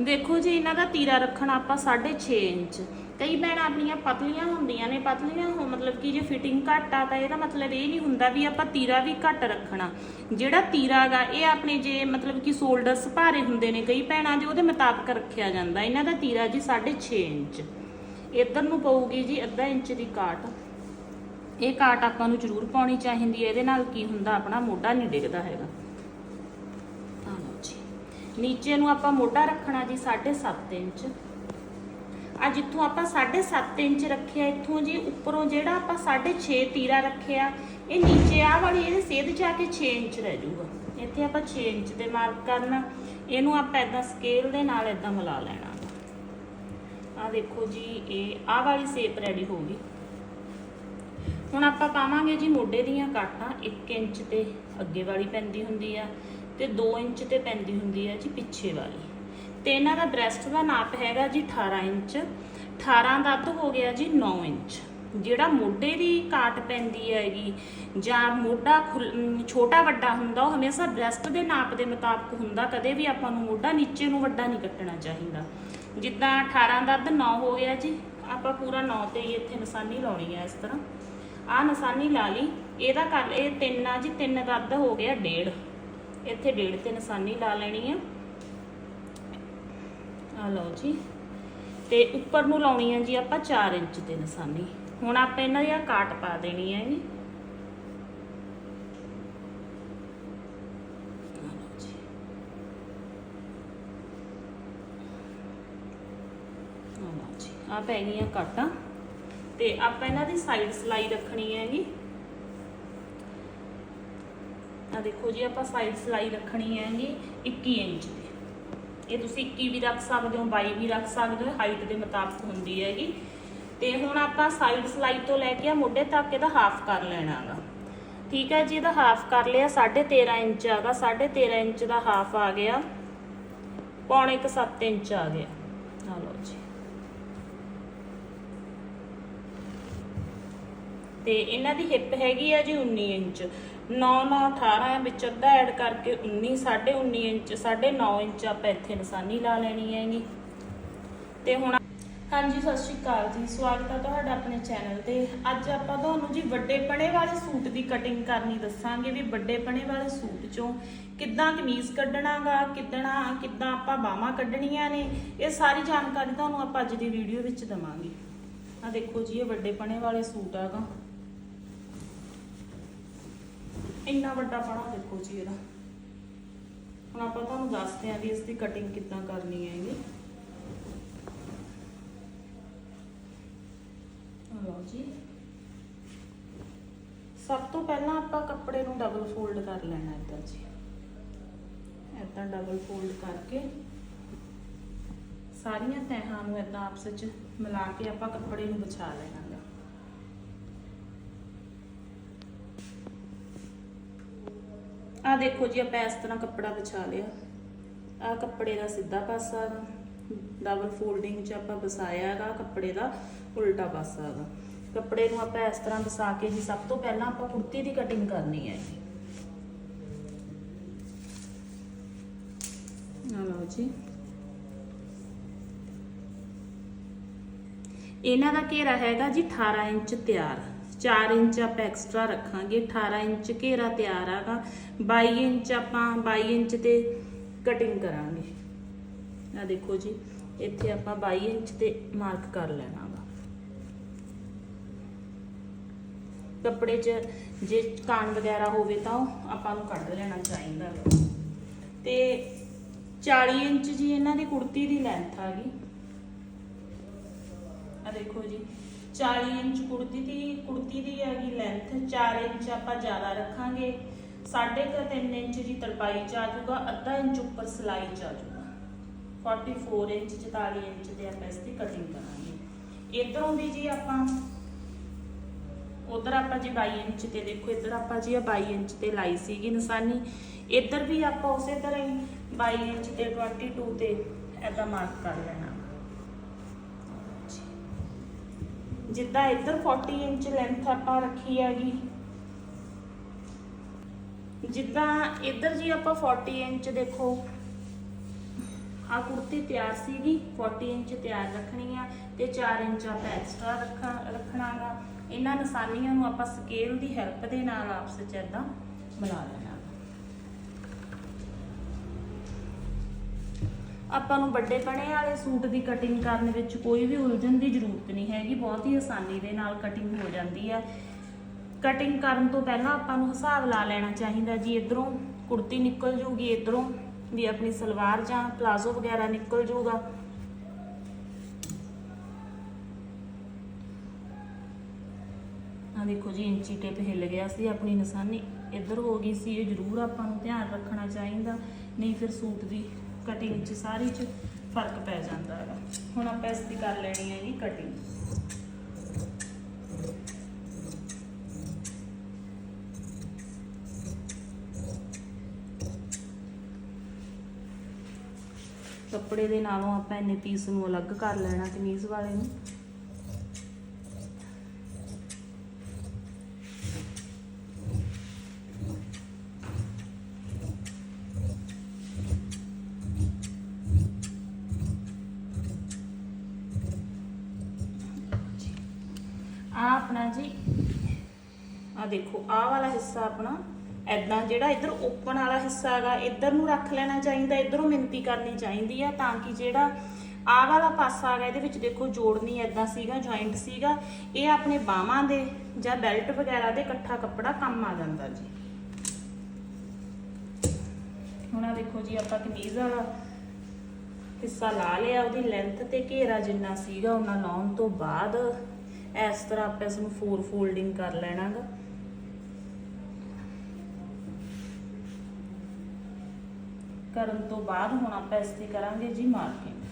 ਦੇਖੋ ਜੀ, ਇਹਨਾਂ ਦਾ ਤੀਰਾ ਰੱਖਣਾ ਆਪਾਂ 6.5 ਇੰਚ। ਕਈ ਭੈਣਾਂ ਆਪਣੀਆਂ ਪਤਲੀਆਂ ਹੁੰਦੀਆਂ ਨੇ, ਪਤਲੀਆਂ ਹੋ ਮਤਲਬ ਕਿ ਜੇ ਫਿਟਿੰਗ ਘੱਟ ਆ ਤਾਂ ਇਹਦਾ ਮਤਲਬ ਇਹ ਨਹੀਂ ਹੁੰਦਾ ਵੀ ਆਪਾਂ ਤੀਰਾ ਵੀ ਘੱਟ ਰੱਖਣਾ। ਜਿਹੜਾ ਤੀਰਾ ਇਹ ਆਪਣੇ ਜੇ ਮਤਲਬ ਕਿ ਸ਼ੋਲਡਰਸ ਭਾਰੇ ਹੁੰਦੇ ਨੇ ਕਈ ਭੈਣਾਂ ਦੇ ਉਹਦੇ ਮੁਤਾਬਕ ਰੱਖਿਆ ਜਾਂਦਾ। ਇਹਨਾਂ ਦਾ ਤੀਰਾ ਜੀ 6.5 ਇੰਚ। ਇੱਧਰ ਨੂੰ ਪਊਗੀ ਜੀ ਅੱਧਾ ਇੰਚ ਦੀ ਕਾਟ। ਇਹ ਕਾਟ ਆਪਾਂ ਨੂੰ ਜ਼ਰੂਰ ਪਾਉਣੀ ਚਾਹੀਦੀ ਹੈ, ਇਹਦੇ ਨਾਲ ਕੀ ਹੁੰਦਾ, ਆਪਣਾ ਮੋਢਾ ਨਹੀਂ ਡਿੱਗਦਾ ਹੈਗਾ। ਨੀਚੇ ਨੂੰ ਆਪਾਂ ਮੋਢਾ ਰੱਖਣਾ ਜੀ 7.5 ਇੰਚ। ਆ ਜਿੱਥੋਂ ਆਪਾਂ 7.5 ਇੰਚ ਰੱਖਿਆ, ਇੱਥੋਂ ਜੀ ਉੱਪਰੋਂ ਜਿਹੜਾ ਆਪਾਂ 6.5 ਤੀਰਾ ਰੱਖਿਆ, ਇਹ ਨੀਚੇ ਆ ਵਾਲੀ ਇਹਦੇ ਸੇਧ ਜਾ ਕੇ 6 ਇੰਚ ਰਹਿ ਜਾਊਗਾ। ਇੱਥੇ ਆਪਾਂ 6 ਇੰਚ ਦੇ ਮਾਰਕ ਕਰਨਾ, ਇਹਨੂੰ ਆਪਾਂ ਇਦਾਂ ਸਕੇਲ ਦੇ ਨਾਲ ਇਦਾਂ ਮਿਲਾ ਲੈਣਾ। ਆ ਦੇਖੋ ਜੀ, ਇਹ ਆ ਵਾਲੀ ਸ਼ੇਪ ਰੈਡੀ ਹੋ ਗਈ। ਹੁਣ ਆਪਾਂ ਪਾਵਾਂਗੇ ਜੀ ਮੋਢੇ ਦੀਆਂ ਕਾਟਾਂ 1 ਇੰਚ ਤੇ ਅੱਗੇ ਵਾਲੀ ਪੈਂਦੀ ਹੁੰਦੀ ਆ। ਤੇ 2 ਇੰਚ ਤੇ ਪੈਂਦੀ ਹੁੰਦੀ ਹੈ ਜੀ ਪਿੱਛੇ ਵਾਲੀ। ਤੇ ਇਹਨਾਂ ਦਾ ਬ੍ਰੈਸਟ ਦਾ ਨਾਪ ਹੈਗਾ ਜੀ 18 ਇੰਚ 18 ਦਾ ਅੱਧ ਹੋ ਗਿਆ ਜੀ 9 ਇੰਚ। ਜਿਹੜਾ ਮੋਢੇ ਦੀ ਕਾਟ ਪੈਂਦੀ ਹੈਗੀ ਜਾਂ ਮੋਢਾ ਖੁੱਲ- ਛੋਟਾ ਵੱਡਾ ਹੁੰਦਾ, ਉਹ ਹਮੇਸ਼ਾ ਬ੍ਰੈਸਟ ਦੇ ਨਾਪ ਦੇ ਮੁਤਾਬਕ ਹੁੰਦਾ, ਕਦੇ ਵੀ ਆਪਾਂ ਨੂੰ ਮੋਢਾ ਨੀਚੇ ਨੂੰ ਵੱਡਾ ਨਹੀਂ ਕੱਟਣਾ ਚਾਹੀਦਾ। ਜਿੱਦਾਂ 18 ਦਾ ਅੱਧ 9 ਹੋ ਗਿਆ ਜੀ, ਆਪਾਂ ਪੂਰਾ 9 ਤੇ ਹੀ ਇੱਥੇ ਨਿਸ਼ਾਨੀ ਲਾਉਣੀ ਹੈ ਇਸ ਤਰ੍ਹਾਂ। ਆ ਨਿਸ਼ਾਨੀ ਲਾ ਲਈ, ਇਹਦਾ ਕਰ, ਇਹ ਤਿੰਨ ਆ ਜੀ, ਤਿੰਨ ਦਾ ਅੱਧ ਹੋ ਗਿਆ ਡੇਢ। ਇੱਥੇ ਡੇਢ ਤੇ ਨਿਸ਼ਾਨੀ ਲਾ ਲੈਣੀ ਆ। ਆ ਲਓ ਜੀ। ਤੇ ਉੱਪਰ ਨੂੰ ਲਾਉਣੀ ਹੈ ਜੀ ਆਪਾਂ 4 ਇੰਚ ਤੇ ਨਿਸ਼ਾਨੀ ਹੁਣ ਆਪਾਂ ਇਹਨਾਂ ਦੀ ਆ ਕਾਟ ਪਾ ਦੇਣੀ ਹੈ ਜੀ ਲਓ ਜੀ ਆ ਲਓ ਜੀ। ਆ ਪੈ ਗਈਆਂ ਕਾਟਾਂ। ਤੇ ਆਪਾਂ ਇਹਨਾਂ ਦੀ ਸਾਈਡ ਸਲਾਈ ਰੱਖਣੀ ਹੈਗੀ। ਆ ਦੇਖੋ ਜੀ ਆਪਾਂ ਸਾਈਡ ਸਲਾਈ ਰੱਖਣੀ ਹੈਗੀ 21 ਇੰਚ ਦੀ। ਇਹ ਤੁਸੀਂ 21 ਵੀ ਰੱਖ ਸਕਦੇ ਹੋ 22 ਵੀ ਰੱਖ ਸਕਦੇ ਹੋ ਹਾਈਟ ਦੇ ਮੁਤਾਬਕ ਹੁੰਦੀ ਹੈਗੀ। ਤੇ ਹੁਣ ਆਪਾਂ ਸਾਈਡ ਸਲਾਈ ਤੋਂ ਲੈ ਕੇ ਆ ਮੋਢੇ ਤੱਕ ਇਹਦਾ ਹਾਫ ਕਰ ਲੈਣਾ ਹੈਗਾ ਠੀਕ ਹੈ ਜੀ, ਇਹਦਾ ਹਾਫ ਕਰ ਲਿਆ 13.5 ਇੰਚ ਹੈਗਾ 13.5 ਇੰਚ ਦਾ ਹਾਫ ਆ ਗਿਆ। ਪੌਣੇ ਕੁ 7 ਇੰਚ ਆ ਗਿਆ। ਆ ਲਓ ਜੀ। ਤੇ ਇਹਨਾਂ ਦੀ ਹਿੱਪ ਹੈਗੀ ਆ ਜੀ 19 ਇੰਚ। 9 9 18 ਵਿੱਚ ਅੱਧਾ ਐਡ ਕਰਕੇ 19 19.5 ਇੰਚ 9.5 ਇੰਚ ਆਪਾਂ ਇੱਥੇ ਨਿਸ਼ਾਨੀ ਲਾ ਲੈਣੀ ਹੈਗੀ। ਤੇ ਹੁਣ ਹਾਂਜੀ, ਸਤਿ ਸ਼੍ਰੀ ਅਕਾਲ ਜੀ। ਸਵਾਗਤ ਹੈ ਤੁਹਾਡਾ ਆਪਣੇ ਚੈਨਲ ਤੇ। ਅੱਜ ਆਪਾਂ ਤੁਹਾਨੂੰ ਜੀ ਵੱਡੇ ਪਣੇ ਵਾਲੇ ਸੂਟ ਦੀ ਕਟਿੰਗ ਕਰਨੀ ਦੱਸਾਂਗੇ ਵੀ ਵੱਡੇ ਪਣੇ ਵਾਲੇ ਸੂਟ ਚੋਂ ਕਿੱਦਾਂ ਕਮੀਜ਼ ਕੱਢਣਾਗਾ, ਕਿੱਦਣਾ, ਕਿੱਦਾਂ ਆਪਾਂ ਬਾਹਾਂ ਕੱਢਣੀਆਂ ਨੇ, ਇਹ ਸਾਰੀ ਜਾਣਕਾਰੀ ਤੁਹਾਨੂੰ ਆਪਾਂ ਅੱਜ ਦੀ ਵੀਡੀਓ ਵਿੱਚ ਦਵਾਂਗੇ। ਆ ਦੇਖੋ ਜੀ, ਇਹ ਵੱਡੇ ਪਣੇ ਵਾਲੇ ਸੂਟ ਆਗਾ। ਇੰਨਾ ਵੱਡਾ ਪਣਾ ਦੇਖੋ ਜੀ ਇਹਦਾ। ਹੁਣ ਆਪਾਂ ਤੁਹਾਨੂੰ ਦੱਸਦੇ ਆਂ ਵੀ ਇਸ ਦੀ ਕਟਿੰਗ ਕਿੱਦਾਂ ਕਰਨੀ ਹੈ ਇਹ ਲਓ ਜੀ। ਸਭ ਤੋਂ ਪਹਿਲਾਂ ਆਪਾਂ ਕੱਪੜੇ ਨੂੰ ਡਬਲ ਫੋਲਡ ਕਰ ਲੈਣਾ ਇੱਦਾਂ ਜੀ। ਇੱਦਾਂ ਡਬਲ ਫੋਲਡ ਕਰਕੇ ਸਾਰੀਆਂ ਤਹਿਾਂ ਨੂੰ ਇੱਦਾਂ ਆਪਸ ਵਿੱਚ ਮਿਲਾ ਕੇ ਆਪਾਂ ਕੱਪੜੇ ਨੂੰ ਵਿਛਾ ਲੈਣਾ। ਆ ਦੇਖੋ ਜੀ, ਆਪਾਂ ਇਸ ਤਰ੍ਹਾਂ ਕੱਪੜਾ ਵਿਛਾ ਲਿਆ। ਆ ਕੱਪੜੇ ਦਾ ਸਿੱਧਾ ਪਾਸਾ ਡਬਲ ਫੋਲਡਿੰਗ 'ਚ ਆਪਾਂ ਵਸਾਇਆ ਹੈਗਾ ਕੱਪੜੇ ਦਾ, ਉਲਟਾ ਪਾਸਾ ਹੈਗਾ ਕੱਪੜੇ ਨੂੰ ਆਪਾਂ ਇਸ ਤਰ੍ਹਾਂ ਵਸਾ ਕੇ ਜੀ ਸਭ ਤੋਂ ਪਹਿਲਾਂ ਆਪਾਂ ਕੁੜਤੀ ਦੀ ਕਟਿੰਗ ਕਰਨੀ ਹੈ ਜੀ। ਲਓ ਜੀ। ਇਹਨਾਂ ਦਾ ਘੇਰਾ ਹੈਗਾ ਜੀ 18 ਇੰਚ ਤਿਆਰ। 4 ਇੰਚ ਆਪਾਂ ਐਕਸਟਰਾ ਰੱਖਾਂਗੇ 18 ਇੰਚ ਘੇਰਾ ਤਿਆਰ ਆਗਾ 22 ਇੰਚ ਆਪਾਂ 22 ਇੰਚ ਤੇ ਕਟਿੰਗ ਕਰਾਂਗੇ। ਆ ਦੇਖੋ ਜੀ, ਇੱਥੇ ਆਪਾਂ 22 ਇੰਚ ਤੇ ਮਾਰਕ ਕਰ ਲੈਣਾ ਵਾ ਕੱਪੜੇ 'ਚ ਜੇ ਕਾਣ ਵਗੈਰਾ ਹੋਵੇ ਤਾਂ ਉਹ ਆਪਾਂ ਨੂੰ ਕੱਢ ਲੈਣਾ ਚਾਹੀਦਾ ਵਾ ਤੇ 40 ਇੰਚ ਜੀ ਇਹਨਾਂ ਦੀ ਕੁੜਤੀ ਦੀ ਲੈਂਥ ਆ ਗਈ ਆ ਦੇਖੋ ਜੀ 40 ਇੰਚ ਕੁੜਤੀ ਦੀ ਕੁੜਤੀ ਦੀ ਹੈਗੀ ਲੈਂਥ 4 ਇੰਚ ਆਪਾਂ ਜ਼ਿਆਦਾ ਰੱਖਾਂਗੇ। ਸਾਢੇ ਕੁ ਤਿੰਨ ਇੰਚ ਦੀ ਤਰਪਾਈ ਚ ਆ ਜਾਊਗਾ, ਅੱਧਾ ਇੰਚ ਉੱਪਰ ਸਿਲਾਈ ਚ ਆ ਜਾਊਗਾ। 44 ਇੰਚ 44 ਇੰਚ ਦੇ ਆਪਾਂ ਇਸ ਦੀ ਕਟਿੰਗ ਕਰਾਂਗੇ। ਇਧਰੋਂ ਵੀ ਜੀ ਆਪਾਂ, ਉਧਰ ਆਪਾਂ ਜੀ 22 ਇੰਚ ਤੇ ਦੇਖੋ, ਇੱਧਰ ਆਪਾਂ ਜੀ ਆ 22 ਇੰਚ ਤੇ ਲਾਈ ਸੀਗੀ ਨਿਸ਼ਾਨੀ। ਇੱਧਰ ਵੀ ਆਪਾਂ ਉਸੇ ਤਰ੍ਹਾਂ ਹੀ 22 ਇੰਚ ਤੇ 22 ਤੇ ਐਦਾਂ ਮਾਰਕ ਕਰ ਲੈਣਾ। ਜਿੱਦਾਂ ਇੱਧਰ 40 ਇੰਚ ਲੈਂਥ ਆਪਾਂ ਰੱਖੀ ਹੈਗੀ। ਜਿੱਦਾਂ ਇੱਧਰ ਜੀ ਆਪਾਂ 40 ਇੰਚ ਦੇਖੋ। ਆ ਕੁੜਤੀ ਤਿਆਰ ਸੀਗੀ 40 ਇੰਚ ਤਿਆਰ ਰੱਖਣੀ ਆ ਤੇ 4 ਇੰਚ ਆਪਾਂ ਐਕਸਟਰਾ ਰੱਖਾ, ਰੱਖਣਾਗਾ। ਇਹਨਾਂ ਨਿਸ਼ਾਨੀਆਂ ਨੂੰ ਆਪਾਂ ਸਕੇਲ ਦੀ ਹੈਲਪ ਦੇ ਨਾਲ ਆਪਸ 'ਚ ਏਦਾਂ ਮਿਲਾ ਲੈਣਾ ਆਪਾਂ ਨੂੰ ਵੱਡੇ ਪਣੇ ਵਾਲੇ ਸੂਟ ਦੀ ਕਟਿੰਗ ਕਰਨ ਵਿੱਚ ਕੋਈ ਵੀ ਉਲਝਣ ਦੀ ਜ਼ਰੂਰਤ ਨਹੀਂ ਹੈਗੀ, ਬਹੁਤ ਹੀ ਆਸਾਨੀ ਦੇ ਨਾਲ ਕਟਿੰਗ ਹੋ ਜਾਂਦੀ ਹੈ। ਕਟਿੰਗ ਕਰਨ ਤੋਂ ਪਹਿਲਾਂ ਆਪਾਂ ਨੂੰ ਹਿਸਾਬ ਲਾ ਲੈਣਾ ਚਾਹੀਦਾ ਜੀ, ਇਧਰੋਂ ਕੁੜਤੀ ਨਿਕਲ ਜੂਗੀ ਇਧਰੋਂ ਵੀ ਆਪਣੀ ਸਲਵਾਰ ਜਾਂ ਪਲਾਜ਼ੋ ਵਗੈਰਾ ਨਿਕਲ ਜੂਗਾ। ਆ ਦੇਖੋ ਜੀ, ਇੰਚੀ ਟੇਪ ਹਿੱਲ ਗਿਆ ਸੀ, ਆਪਣੀ ਨਿਸ਼ਾਨੀ ਇੱਧਰ ਹੋ ਗਈ ਸੀ, ਇਹ ਜ਼ਰੂਰ ਆਪਾਂ ਨੂੰ ਧਿਆਨ ਰੱਖਣਾ ਚਾਹੀਦਾ। ਨਹੀਂ ਫਿਰ ਸੂਟ ਦੀ ਕਟਿੰਗ 'ਚ ਸਾਰੀ 'ਚ ਫ਼ਰਕ ਪੈ ਜਾਂਦਾ ਹੈਗਾ। ਹੁਣ ਆਪਾਂ ਇਸ ਦੀ ਕਰ ਲੈਣੀ ਹੈ ਜੀ ਕਟਿੰਗ ਕੱਪੜੇ ਦੇ ਨਾਲੋਂ ਆਪਾਂ ਇੰਨੇ ਪੀਸ ਨੂੰ ਅਲੱਗ ਕਰ ਲੈਣਾ ਕਮੀਜ਼ ਵਾਲੇ ਨੂੰ। ਆ ਆਪਣਾ ਜੀ ਆ ਦੇਖੋ ਆ ਵਾਲਾ ਹਿੱਸਾ ਆਪਣਾ ਐਦਾਂ ਜਿਹੜਾ ਇੱਧਰ ਓਪਨ ਵਾਲਾ ਹਿੱਸਾ ਹੈਗਾ, ਇੱਧਰ ਨੂੰ ਰੱਖ ਲੈਣਾ ਚਾਹੀਦਾ, ਇੱਧਰੋਂ ਮਿੰਤੀ ਕਰਨੀ ਚਾਹੀਦੀ ਆ ਤਾਂ ਕਿ ਜਿਹੜਾ ਆ ਵਾਲਾ ਪਾਸਾ ਹੈਗਾ, ਇਹਦੇ ਵਿੱਚ ਦੇਖੋ ਜੋੜ ਐਦਾਂ ਸੀਗਾ ਜੁਆਇੰਟ ਸੀਗਾ, ਇਹ ਆਪਣੇ ਬਾਹਾਂ ਦੇ ਜਾਂ ਬੈਲਟ ਵਗੈਰਾ ਦੇ ਇਕੱਠਾ ਕੱਪੜਾ ਕੰਮ ਆ ਜਾਂਦਾ ਜੀ। ਹੁਣ ਆ ਦੇਖੋ ਜੀ, ਆਪਾਂ ਕਮੀਜ਼ ਵਾਲਾ ਹਿੱਸਾ ਲਾ ਲਿਆ, ਉਹਦੀ ਲੈਂਥ ਤੇ ਘੇਰਾ ਜਿੰਨਾ ਸੀਗਾ, ਉਹਨਾਂ ਲਾਉਣ ਤੋਂ ਬਾਅਦ ਇਸ ਤਰ੍ਹਾਂ ਆਪਾਂ ਇਸ ਨੂੰ ਫੋਰ ਫੋਲਡਿੰਗ ਕਰ ਲੈਣਾਗਾ। ਕਰਨ ਤੋਂ ਬਾਅਦ ਹੁਣ ਆਪਾਂ ਇਸ ਤੇ ਕਰਾਂਗੇ ਜੀ ਮਾਰਕਿੰਗ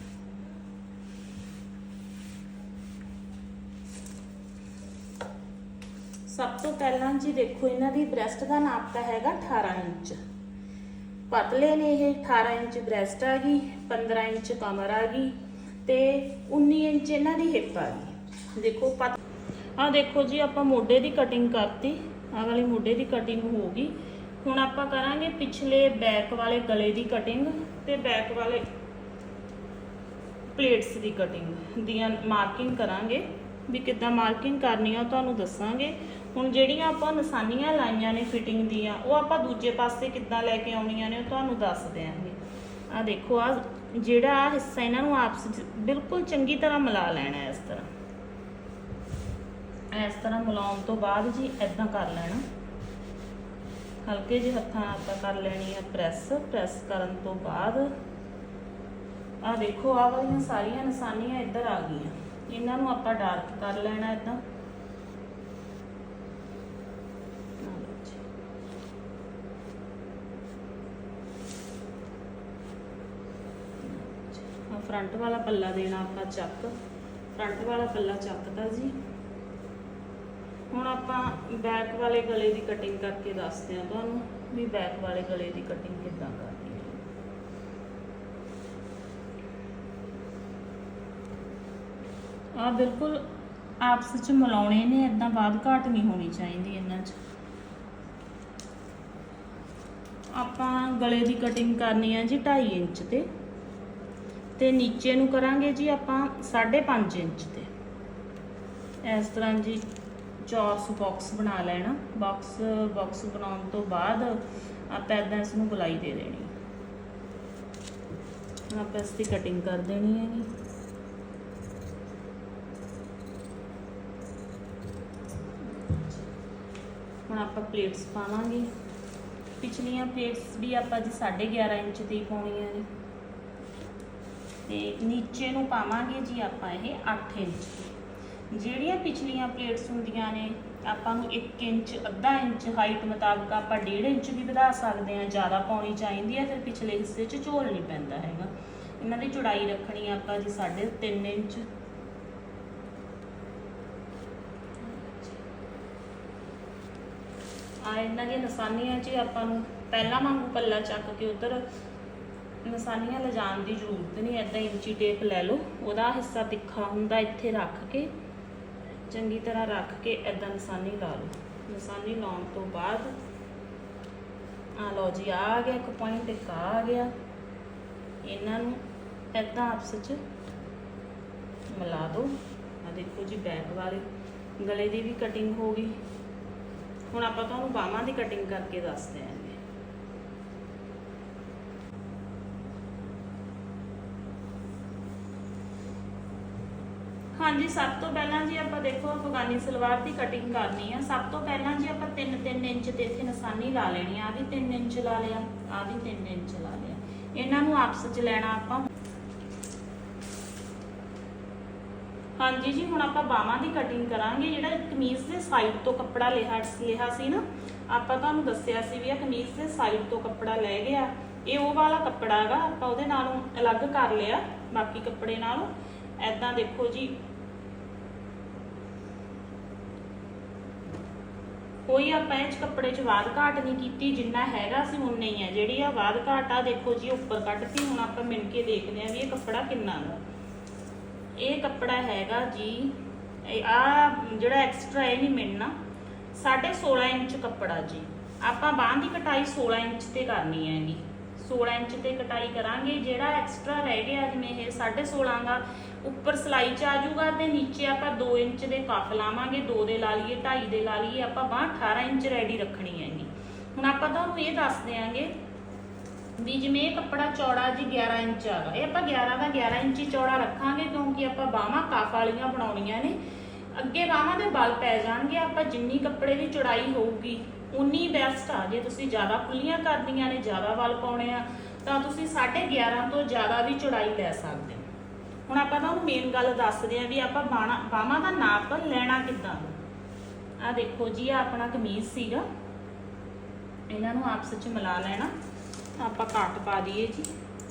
ਸਭ ਤੋਂ ਪਹਿਲਾਂ ਜੀ ਦੇਖੋ ਇਹਨਾਂ ਦੀ ਬ੍ਰੈਸਟ ਦਾ ਨਾਪ ਤਾਂ ਹੈਗਾ 18 ਇੰਚ। ਪਤਲੇ ਨੇ ਇਹ 18 ਇੰਚ ਬ੍ਰੈਸਟ ਆ ਗਈ 15 ਇੰਚ ਕਮਰ ਆ ਗਈ ਤੇ 19 ਇੰਚ ਇਹਨਾਂ ਦੀ ਹਿੱਪ ਆ ਗਈ। ਦੇਖੋ ਪਤ ਆ ਦੇਖੋ ਜੀ, ਆਪਾਂ ਮੋਢੇ ਦੀ ਕਟਿੰਗ ਕਰਤੀ। ਆ ਵਾਲੀ ਮੋਢੇ ਦੀ ਕਟਿੰਗ ਹੋ ਗਈ। ਹੁਣ ਆਪਾਂ ਕਰਾਂਗੇ ਪਿਛਲੇ ਬੈਕ ਵਾਲੇ ਗਲੇ ਦੀ ਕਟਿੰਗ ਤੇ ਬੈਕ ਵਾਲੇ ਪਲੇਟਸ ਦੀ ਕਟਿੰਗ ਦੀਆਂ ਮਾਰਕਿੰਗ ਕਰਾਂਗੇ। ਵੀ ਕਿੱਦਾਂ ਮਾਰਕਿੰਗ ਕਰਨੀ ਆ ਉਹ ਤੁਹਾਨੂੰ ਦੱਸਾਂਗੇ। ਹੁਣ ਜਿਹੜੀਆਂ ਆਪਾਂ ਨਿਸ਼ਾਨੀਆਂ ਲਾਈਆਂ ਨੇ ਫਿਟਿੰਗ ਦੀਆਂ, ਉਹ ਆਪਾਂ ਦੂਜੇ ਪਾਸੇ ਕਿੱਦਾਂ ਲੈ ਕੇ ਆਉਣੀਆਂ ਨੇ ਉਹ ਤੁਹਾਨੂੰ ਦੱਸ ਦਿਆਂਗੇ। ਆ ਦੇਖੋ ਆ ਜਿਹੜਾ ਆਹ ਹਿੱਸਾ ਇਹਨਾਂ ਨੂੰ ਆਪਸ ਵਿੱਚ ਬਿਲਕੁਲ ਚੰਗੀ ਤਰ੍ਹਾਂ ਮਿਲਾ ਲੈਣਾ ਇਸ ਤਰ੍ਹਾਂ। ਇਸ ਤਰ੍ਹਾਂ ਮਿਲਾਉਣ ਤੋਂ ਬਾਅਦ ਜੀ ਇਦਾਂ ਕਰ ਲੈਣਾ। ਹਲਕੇ ਜਿਹੇ ਹੱਥਾਂ ਆਪਾਂ ਕਰ ਲੈਣੀ ਹੈ ਪ੍ਰੈਸ। ਪ੍ਰੈਸ ਕਰਨ ਤੋਂ ਬਾਅਦ ਆ ਦੇਖੋ, ਆਹ ਵਾਲੀਆਂ ਸਾਰੀਆਂ ਨਿਸ਼ਾਨੀਆਂ ਇੱਧਰ ਆ ਗਈਆਂ। ਇਹਨਾਂ ਨੂੰ ਆਪਾਂ ਡਾਰਕ ਕਰ ਲੈਣਾ ਇਦਾਂ ਫਰੰਟ ਵਾਲਾ ਪੱਲਾ ਦੇਣਾ ਆਪਾਂ ਚੱਕ। ਫਰੰਟ ਵਾਲਾ ਪੱਲਾ ਚੱਕਦਾ ਜੀ। ਹੁਣ ਆਪਾਂ ਬੈਕ ਵਾਲੇ ਗਲੇ ਦੀ ਕਟਿੰਗ ਕਰਕੇ ਦੱਸਦੇ ਹਾਂ ਤੁਹਾਨੂੰ ਵੀ ਬੈਕ ਵਾਲੇ ਗਲੇ ਦੀ ਕਟਿੰਗ ਕਿੱਦਾਂ ਕਰਨੀ ਹੈ। ਆ ਬਿਲਕੁਲ ਆਪਸ ਵਿੱਚ ਮਿਲਾਉਣੇ ਨੇ ਇਦਾਂ ਬਾਦ ਘਾਟ ਨਹੀਂ ਹੋਣੀ ਚਾਹੀਦੀ ਇਹਨਾਂ 'ਚ। ਆਪਾਂ ਗਲੇ ਦੀ ਕਟਿੰਗ ਕਰਨੀ ਹੈ ਜੀ 2.5 ਇੰਚ ਤੇ। ਤੇ ਨੀਚੇ ਨੂੰ ਕਰਾਂਗੇ ਜੀ ਆਪਾਂ 5.5 ਇੰਚ ਤੇ। ਇਸ ਤਰ੍ਹਾਂ ਜੀ ਚੌਰਸ ਬਾਕਸ ਬਣਾ ਲੈਣਾ। ਬਾਕਸ ਬਾਕਸ ਬਣਾਉਣ ਤੋਂ ਬਾਅਦ ਆਪਾਂ ਇਦਾਂ ਇਸ ਨੂੰ ਗੁਲਾਈ ਦੇ ਦੇਣੀ। ਹੁਣ ਆਪਾਂ ਇਸ ਦੀ ਕਟਿੰਗ ਕਰ ਦੇਣੀ ਹੈ ਜੀ। ਹੁਣ ਆਪਾਂ ਪਲੇਟਸ ਪਾਵਾਂਗੇ। ਪਿਛਲੀਆਂ ਪਲੇਟਸ ਵੀ ਆਪਾਂ ਜੀ 11.5 ਇੰਚ ਦੀ ਪਾਉਣੀਆਂ ਜੀ ਤੇ ਨੀਚੇ ਨੂੰ ਪਾਵਾਂਗੇ ਜੀ ਆਪਾਂ ਇਹ 8 ਇੰਚ। ਜਿਹੜੀਆਂ ਪਿਛਲੀਆਂ ਪਲੇਟਸ ਹੁੰਦੀਆਂ ਨੇ, ਆਪਾਂ ਨੂੰ 1 ਇੰਚ, ਅੱਧਾ ਇੰਚ ਹਾਈਟ ਮੁਤਾਬਕ ਆਪਾਂ 1.5 ਇੰਚ ਵੀ ਵਧਾ ਸਕਦੇ ਹਾਂ, ਜ਼ਿਆਦਾ ਪਾਉਣੀ ਚਾਹੀਦੀ ਹੈ ਫਿਰ ਪਿਛਲੇ ਹਿੱਸੇ 'ਚ ਝੋਲ ਨਹੀਂ ਪੈਂਦਾ ਹੈਗਾ। ਇਹਨਾਂ ਦੀ ਚੌੜਾਈ ਰੱਖਣੀ ਆ ਆਪਾਂ ਜੀ 3.5 ਇੰਚ। ਆ ਇਹਨਾਂ ਦੀਆਂ ਨਿਸ਼ਾਨੀਆਂ 'ਚ ਆਪਾਂ ਨੂੰ ਪਹਿਲਾਂ ਵਾਂਗੂ ਪੱਲਾ ਚੱਕ ਕੇ ਉਧਰ ਨਿਸ਼ਾਨੀਆਂ ਲਿਜਾਣ ਦੀ ਜ਼ਰੂਰਤ ਨਹੀਂ ਐਦਾਂ ਇੰਚੀ ਟੇਪ ਲੈ ਲਓ, ਉਹਦਾ ਹਿੱਸਾ ਤਿੱਖਾ ਹੁੰਦਾ ਇੱਥੇ ਰੱਖ ਕੇ। ਚੰਗੀ ਤਰ੍ਹਾਂ ਰੱਖ ਕੇ ਐਦਾਂ ਨਿਸ਼ਾਨੀ ਲਾ ਲਓ। ਨਿਸ਼ਾਨੀ ਲਾਉਣ ਤੋਂ ਬਾਅਦ ਆ ਲਓ ਜੀ, ਆ ਗਿਆ ਇੱਕ ਪੁਆਇੰਟ ਇੱਕ ਆ ਗਿਆ। ਇਹਨਾਂ ਨੂੰ ਐਦਾਂ ਆਪਸ ਚ ਮਿਲਾ ਦਿਓ। ਆ ਦੇਖੋ ਜੀ ਬੈਕ ਵਾਲੇ ਗਲੇ ਦੀ ਵੀ ਕਟਿੰਗ ਹੋ ਗਈ। ਹੁਣ ਆਪਾਂ ਤੁਹਾਨੂੰ ਬਾਹਾਂ ਦੀ ਕਟਿੰਗ ਕਰਕੇ ਦੱਸਦੇ ਆਂਗੇ ਹਾਂਜੀ, ਸਭ ਤੋਂ ਪਹਿਲਾਂ ਜੀ ਆਪਾਂ ਦੇਖੋ ਅਫਗਾਨੀ ਸਲਵਾਰ ਦੀ ਕਟਿੰਗ ਕਰਨੀ ਆ। ਸਭ ਤੋਂ ਪਹਿਲਾਂ ਜੀ ਆਪਾਂ 3-3 ਇੰਚ ਤੇ ਇੱਥੇ ਨਿਸ਼ਾਨੀ ਲਾ ਲੈਣੀ ਆ। ਆਹ ਵੀ 3 ਇੰਚ ਲਾ ਲਿਆ ਆ ਵੀ 3 ਇੰਚ ਲਾ ਲਿਆ। ਇਹਨਾਂ ਨੂੰ ਆਪਸ ਚ ਲੈਣਾ ਆਪਾਂ। ਹਾਂਜੀ ਜੀ, ਹੁਣ ਆਪਾਂ ਬਾਹਾਂ ਦੀ ਕਟਿੰਗ ਕਰਾਂਗੇ। ਜਿਹੜਾ ਕਮੀਜ਼ ਦੇ ਸਾਈਡ ਤੋਂ ਕੱਪੜਾ ਲਿਆ ਲਿਹਾ ਸੀ ਨਾ, ਆਪਾਂ ਤੁਹਾਨੂੰ ਦੱਸਿਆ ਸੀ ਵੀ ਇਹ ਕਮੀਜ਼ ਦੇ ਸਾਈਡ ਤੋਂ ਕੱਪੜਾ ਲੈ ਗਿਆ। ਇਹ ਉਹ ਵਾਲਾ ਕੱਪੜਾ ਹੈਗਾ, ਆਪਾਂ ਉਹਦੇ ਨਾਲੋਂ ਅਲੱਗ ਕਰ ਲਿਆ, ਬਾਕੀ ਕੱਪੜੇ ਨਾਲੋਂ। ਐਦਾਂ ਦੇਖੋ ਜੀ। ਕੋਈ ਆਪਾਂ ਇਹ ਕੱਪੜੇ 'ਚ ਵਾਧ ਘਾਟ ਨਹੀਂ ਕੀਤੀ, ਜਿੰਨਾ ਹੈਗਾ ਸੀ ਉਨਾ ਹੀ ਹੈ। ਜਿਹੜੀ ਆ ਵਾਧ ਘਾਟ ਆ, ਦੇਖੋ ਜੀ, ਉੱਪਰ ਕੱਢਤੀ ਹੁਣ ਆਪਾਂ ਮਿਣ ਕੇ ਦੇਖਦੇ ਆ ਵੀ ਇਹ ਕੱਪੜਾ ਕਿੰਨਾ ਦਾ ਇਹ ਕੱਪੜਾ ਹੈਗਾ ਜੀ ਆ ਜਿਹੜਾ ਐਕਸਟਰਾ ਇਹ ਨਹੀਂ ਮਿਲਣਾ 16.5 ਇੰਚ ਕੱਪੜਾ ਜੀ। ਆਪਾਂ ਬਾਹਾਂ ਦੀ ਕਟਾਈ 16 ਇੰਚ ਤੇ ਕਰਨੀ ਹੈਗੀ 16 ਇੰਚ ਤੇ ਕਟਾਈ ਕਰਾਂਗੇ, ਜਿਹੜਾ ਐਕਸਟਰਾ ਰਹਿ ਗਿਆ ਜਿਵੇਂ ਇਹ 16.5 ਦਾ, ਉੱਪਰ ਸਲਾਈ ਚ ਆ ਜਾਊਗਾ ਤੇ ਨੀਚੇ ਆਪਾਂ 2 ਇੰਚ ਦੇ ਕੱਫ ਲਾਵਾਂਗੇ 2 ਦੇ ਲਾ ਲਈਏ 2.5 ਦੇ ਲਾ ਲਈਏ, ਆਪਾਂ ਬਾਹ 18 ਇੰਚ ਰੈਡੀ ਰੱਖਣੀ ਹੈਗੀ ਹੁਣ ਆਪਾਂ ਤੁਹਾਨੂੰ ਇਹ ਦੱਸ ਦਿਆਂਗੇ ਵੀ ਜਿਵੇਂ ਇਹ ਕੱਪੜਾ ਚੌੜਾ ਜੀ 11 ਇੰਚ ਆਗਾ ਇਹ ਆਪਾਂ 11 ਦਾ 11 ਇੰਚ ਹੀ ਚੌੜਾ ਰੱਖਾਂਗੇ ਕਿਉਂਕਿ ਆਪਾਂ ਬਾਹਾਂ ਕਾਫ ਵਾਲੀਆਂ ਬਣਾਉਣੀਆਂ ਨੇ। ਅੱਗੇ ਬਾਹਾਂ ਦੇ ਬਲ ਪੈ ਜਾਣਗੇ, ਆਪਾਂ ਜਿੰਨੀ ਕੱਪੜੇ ਦੀ ਚੌੜਾਈ ਹੋਊਗੀ ਉਨੀ ਬੈਸਟ ਆ। ਜੇ ਤੁਸੀਂ ਜ਼ਿਆਦਾ ਖੁੱਲੀਆਂ ਕਰਦੀਆਂ ਨੇ, ਜ਼ਿਆਦਾ ਬਲ ਪਾਉਣੇ ਆ, ਤਾਂ ਤੁਸੀਂ 11.5 ਤੋਂ ਜ਼ਿਆਦਾ ਵੀ ਚੌੜਾਈ ਲੈ ਸਕਦੇ ਹੋ। ਹੁਣ ਆਪਾਂ ਤੁਹਾਨੂੰ ਮੇਨ ਗੱਲ ਦੱਸਦੇ ਆ ਵੀ ਆਪਾਂ ਬਾਣਾ ਬਾਹਾਂ ਦਾ ਨਾਪ ਲੈਣਾ ਕਿੱਦਾਂ? ਆ ਦੇਖੋ ਜੀ ਆ ਆਪਣਾ ਕਮੀਜ਼ ਸੀਗਾ। ਇਹਨਾਂ ਨੂੰ ਆਪਸ ਵਿੱਚ ਮਿਲਾ ਲੈਣਾ। ਆਪਾਂ ਕੱਟ ਪਾ ਦਈਏ ਜੀ।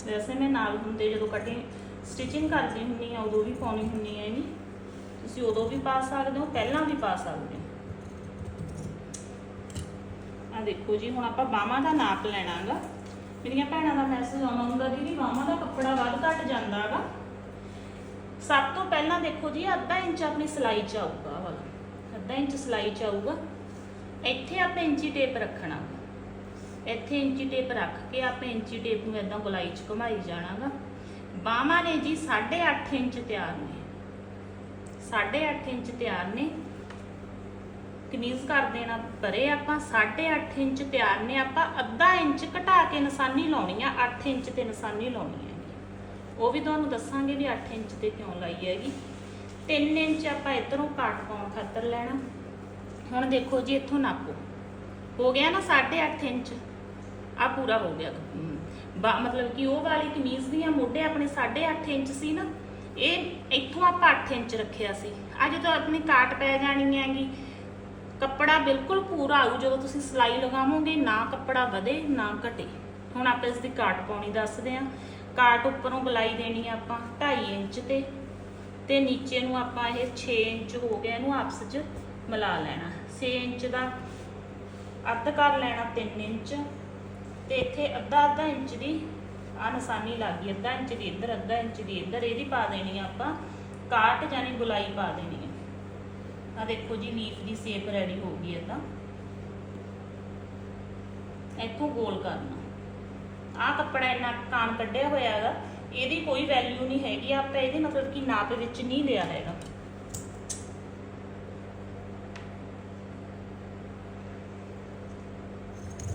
ਵੈਸੇ ਮੈਂ ਨਾਲ ਹੁੰਦੇ ਜਦੋਂ ਕਟਿੰਗ ਸਟਿਚਿੰਗ ਕਰਦੀ ਹੁੰਨੀ ਆ ਉਦੋਂ ਵੀ ਪਾਉਣੀ ਹੁੰਨੀ ਆ ਇਹਨੀ। ਤੁਸੀਂ ਉਦੋਂ ਵੀ ਪਾ ਸਕਦੇ ਹੋ, ਪਹਿਲਾਂ ਵੀ ਪਾ ਸਕਦੇ ਹੋ। ਆ ਦੇਖੋ ਜੀ, ਹੁਣ ਆਪਾਂ ਬਾਹਾਂ ਦਾ ਨਾਪ ਲੈਣਾਗਾ। ਮੇਰੀਆਂ ਭੈਣਾਂ ਦਾ ਮੈਸੇਜ ਆਉਣਾ ਹੁੰਦਾ, ਦੀਦੀ, ਬਾਹਾਂ ਦਾ ਕੱਪੜਾ ਵੱਧ ਘਟ ਜਾਂਦਾਗਾ। ਸਭ ਤੋਂ ਪਹਿਲਾਂ ਦੇਖੋ ਜੀ, ਅੱਧਾ ਇੰਚ ਆਪਣੀ ਸਲਾਈ ਚ ਆਊਗਾ ਵਾਲਾ। ਅੱਧਾ ਇੰਚ ਸਲਾਈ ਚ ਆਊਗਾ। ਇੱਥੇ ਆਪਾਂ ਇੰਚੀ ਟੇਪ ਰੱਖਣਾ ਇੱਥੇ ਇੰਚੀ ਟੇਪ ਰੱਖ ਕੇ ਆਪਾਂ ਇੰਚੀ ਟੇਪ ਨੂੰ ਇਦਾਂ ਗੁਲਾਈ ਚ ਘੁਮਾਈ ਜਾਣਾਗਾ। ਬਾਹਾਂ ਨੇ ਜੀ 8.5 ਇੰਚ ਤਿਆਰ ਨੇ। 8.5 ਇੰਚ ਤਿਆਰ ਨੇ। ਕਮੀਜ਼ ਕਰ ਦੇਣਾ ਪਰੇ ਆਪਾਂ 8.5 ਇੰਚ ਤਿਆਰ ਨੇ, ਆਪਾਂ ਅੱਧਾ ਇੰਚ ਘਟਾ ਕੇ ਨਿਸ਼ਾਨੀ ਲਾਉਣੀ ਆ 8 ਇੰਚ ਤੇ ਨਿਸ਼ਾਨੀ ਲਾਉਣੀ ਹੈਗੀ ਉਹ ਵੀ ਤੁਹਾਨੂੰ ਦੱਸਾਂਗੇ ਵੀ 8 ਇੰਚ ਤੇ ਕਿਉਂ ਲਾਈ ਹੈਗੀ। 3 ਇੰਚ ਆਪਾਂ ਇਧਰੋਂ ਕਾਟ ਪਾਉਣ ਖਾਤਰ ਲੈਣਾ। ਹੁਣ ਦੇਖੋ ਜੀ, ਇੱਥੋਂ ਨਾਪੋ। ਹੋ ਗਿਆ ਨਾ 8.5 ਇੰਚ? ਆ ਪੂਰਾ ਹੋ ਗਿਆ। ਮਤਲਬ ਕਿ ਉਹ ਵਾਲੀ ਕਮੀਜ਼ ਦੀਆਂ ਮੋਢੇ ਆਪਣੇ 8.5 ਇੰਚ ਸੀ ਨਾ, ਇਹ ਇੱਥੋਂ ਆਪਾਂ 8 ਇੰਚ ਰੱਖਿਆ ਸੀ। ਅੱਜ ਜਦੋਂ ਆਪਣੀ ਕਾਟ ਪੈ ਜਾਣੀ ਹੈਗੀ। ਕੱਪੜਾ ਬਿਲਕੁਲ ਪੂਰਾ ਆਊ, ਜਦੋਂ ਤੁਸੀਂ ਸਿਲਾਈ ਲਗਾਵੋਗੇ, ਨਾ ਕੱਪੜਾ ਵਧੇ, ਨਾ ਘਟੇ। ਹੁਣ ਆਪਾਂ ਇਸ ਦੀ ਕਾਟ ਪਾਉਣੀ ਦੱਸਦੇ ਆ। ਕਾਟ ਉੱਪਰੋਂ ਗਲਾਈ ਦੇਣੀ ਆ ਆਪਾਂ 2.5 ਇੰਚ ਤੇ ਤੇ ਨੀਚੇ ਨੂੰ ਆਪਾਂ ਇਹ 6 ਇੰਚ ਹੋ ਗਿਆ, ਇਹਨੂੰ ਆਪਸ 'ਚ ਮਿਲਾ ਲੈਣਾ। 6 ਇੰਚ ਦਾ ਅੱਧ ਕਰ ਲੈਣਾ 3 ਇੰਚ, ਤੇ ਇੱਥੇ ਅੱਧਾ ਅੱਧਾ ਇੰਚ ਦੀ ਆ ਨਿਸ਼ਾਨੀ ਲੱਗ ਗਈ, ਅੱਧਾ ਇੰਚ ਦੀ ਇੱਧਰ, ਅੱਧਾ ਇੰਚ ਦੀ ਇੱਧਰ, ਇਹਦੀ ਪਾ ਦੇਣੀ ਆਪਾਂ ਕਾਟ ਜਾਨੀ ਗੁਲਾਈ ਪਾ ਦੇਣੀ। ਆ ਦੇਖੋ ਜੀ ਲੀਫ ਦੀ ਸ਼ੇਪ ਰੈਡੀ ਹੋ ਗਈ ਹੈ ਤਾਂ। ਇੱਥੋਂ ਗੋਲ ਕਰਨਾ। ਆ ਕੱਪੜਾ ਇੰਨਾ ਕਾਣ ਕੱਢਿਆ ਹੋਇਆ ਹੈਗਾ, ਇਹਦੀ ਕੋਈ ਵੈਲਿਊ ਨਹੀਂ ਹੈਗੀ, ਆਪਾਂ ਇਹਦੇ ਮਤਲਬ ਕਿ ਨਾਪ ਵਿੱਚ ਨਹੀਂ ਲਿਆ ਹੈਗਾ।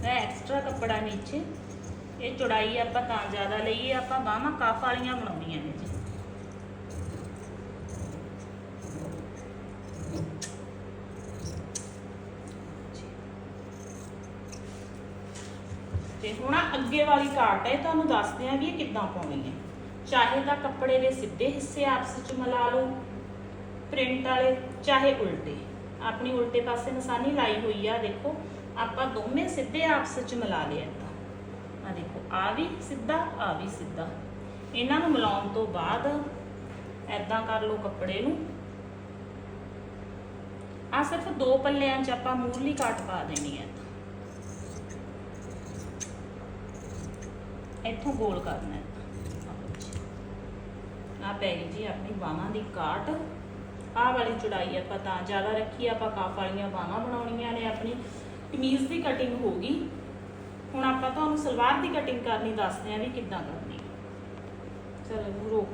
ਇਹ ਐਕਸਟਰਾ ਕੱਪੜਾ ਨੀਚੇ, ਇਹ ਚੌੜਾਈ ਆਪਾਂ ਤਾਂ ਜ਼ਿਆਦਾ ਲਈਏ, ਆਪਾਂ ਬਾਹਾਂ ਕਾਫ ਵਾਲੀਆਂ ਬਣਾਉਣੀਆਂ ਨੇ ਜੀ ਤੇ ਹੁਣ ਆਹ ਅੱਗੇ ਵਾਲੀ ਕਾਟ ਹੈ, ਤੁਹਾਨੂੰ ਦੱਸਦੇ ਆ ਵੀ ਇਹ ਕਿੱਦਾਂ ਪਾਉਣੀ ਹੈ। ਚਾਹੇ ਤਾਂ ਕੱਪੜੇ ਦੇ ਸਿੱਧੇ ਹਿੱਸੇ ਆਪਸ ਵਿੱਚ ਮਿਲਾ ਲਓ, ਪ੍ਰਿੰਟ ਵਾਲੇ, ਚਾਹੇ ਉਲਟੇ। ਆਪਣੀ ਉਲਟੇ ਪਾਸੇ ਨਿਸ਼ਾਨੀ ਲਾਈ ਹੋਈ ਆ, ਦੇਖੋ, ਆਪਾਂ ਦੋਵੇਂ ਸਿੱਧੇ ਆਪਸ ਵਿੱਚ ਮਿਲਾ ਲਏ ਏਦਾਂ ਆ ਦੇਖੋ ਆ ਵੀ ਸਿੱਧਾ ਆ ਵੀ ਸਿੱਧਾ। ਇਹਨਾਂ ਨੂੰ ਮਿਲਾਉਣ ਤੋਂ ਬਾਅਦ ਏਦਾਂ ਕਰ ਲਓ ਕੱਪੜੇ ਨੂੰ। ਆ ਸਿਰਫ ਦੋ ਪੱਲਿਆਂ 'ਚ ਆਪਾਂ ਮੂਰਲੀ ਕਾਟ ਪਾ ਦੇਣੀ ਹੈ ਇੱਥੋਂ ਗੋਲ ਕਰਨਾ ਹੈ। ਆ ਪੈ ਗਈ ਜੀ ਆਪਣੀ ਬਾਹਾਂ ਦੀ ਕਾਟ। ਆਹ ਵਾਲੀ ਚੌੜਾਈ ਆਪਾਂ ਤਾਂ ਜ਼ਿਆਦਾ ਰੱਖੀ, ਆਪਾਂ ਕਾਫ ਵਾਲੀਆਂ ਬਾਹਾਂ ਬਣਾਉਣੀਆਂ ਨੇ ਆਪਣੀ। ਕਮੀਜ਼ ਦੀ ਕਟਿੰਗ ਹੋ ਗਈ। ਹੁਣ ਆਪਾਂ ਤੁਹਾਨੂੰ ਸਲਵਾਰ ਦੀ ਕਟਿੰਗ ਕਰਨੀ ਦੱਸਦੇ ਆ ਵੀ ਕਿੱਦਾਂ ਕਰਨੀ। ਚਲੋ ਇਹਨੂੰ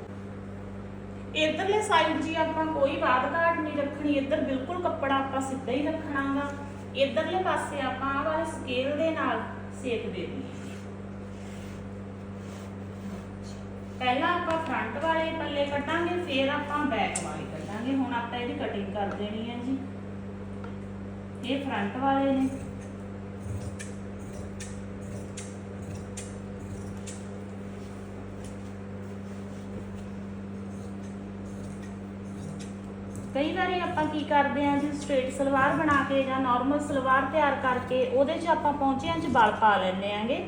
ਇਧਰਲੇ ਸਾਈਡ ਜੀ ਆਪਾਂ ਕੋਈ ਬਾਦ ਘਾਟ ਨਹੀਂ ਰੱਖਣੀ, ਇੱਧਰ ਬਿਲਕੁਲ ਕੱਪੜਾ ਆਪਾਂ ਸਿੱਧਾ ਹੀ ਰੱਖਣਾਗਾ। ਇਧਰਲੇ ਪਾਸੇ ਆਪਾਂ ਆਹ ਵਾਲੇ ਸਕੇਲ ਦੇ ਨਾਲ ਸੇਕ ਦੇ ਦੇਣੀ ਪਹਿਲਾਂ ਆਪਾਂ ਫਰੰਟ ਵਾਲੇ ਪੱਲੇ ਕੱਢਾਂਗੇ, ਫਿਰ ਆਪਾਂ ਬੈਕ ਵਾਲੇ ਕੱਢਾਂਗੇ। ਹੁਣ ਆਪਾਂ ਇਹਦੀ ਕਟਿੰਗ ਕਰ ਦੇਣੀ ਹੈ ਜੀ। ਇਹ ਫਰੰਟ ਵਾਲੇ ਨੇ। ਕਈ ਵਾਰੀ ਆਪਾਂ ਕੀ ਕਰਦੇ ਆਂ ਜੀ ਸਟ੍ਰੇਟ ਸਲਵਾਰ ਬਣਾ ਕੇ ਜਾਂ ਨਾਰਮਲ ਸਲਵਾਰ ਤਿਆਰ ਕਰਕੇ ਉਹਦੇ 'ਚ ਆਪਾਂ ਪੌਂਚਿਆਂ 'ਚ ਬਲ ਪਾ ਲੈਂਦੇ ਆਂਗੇ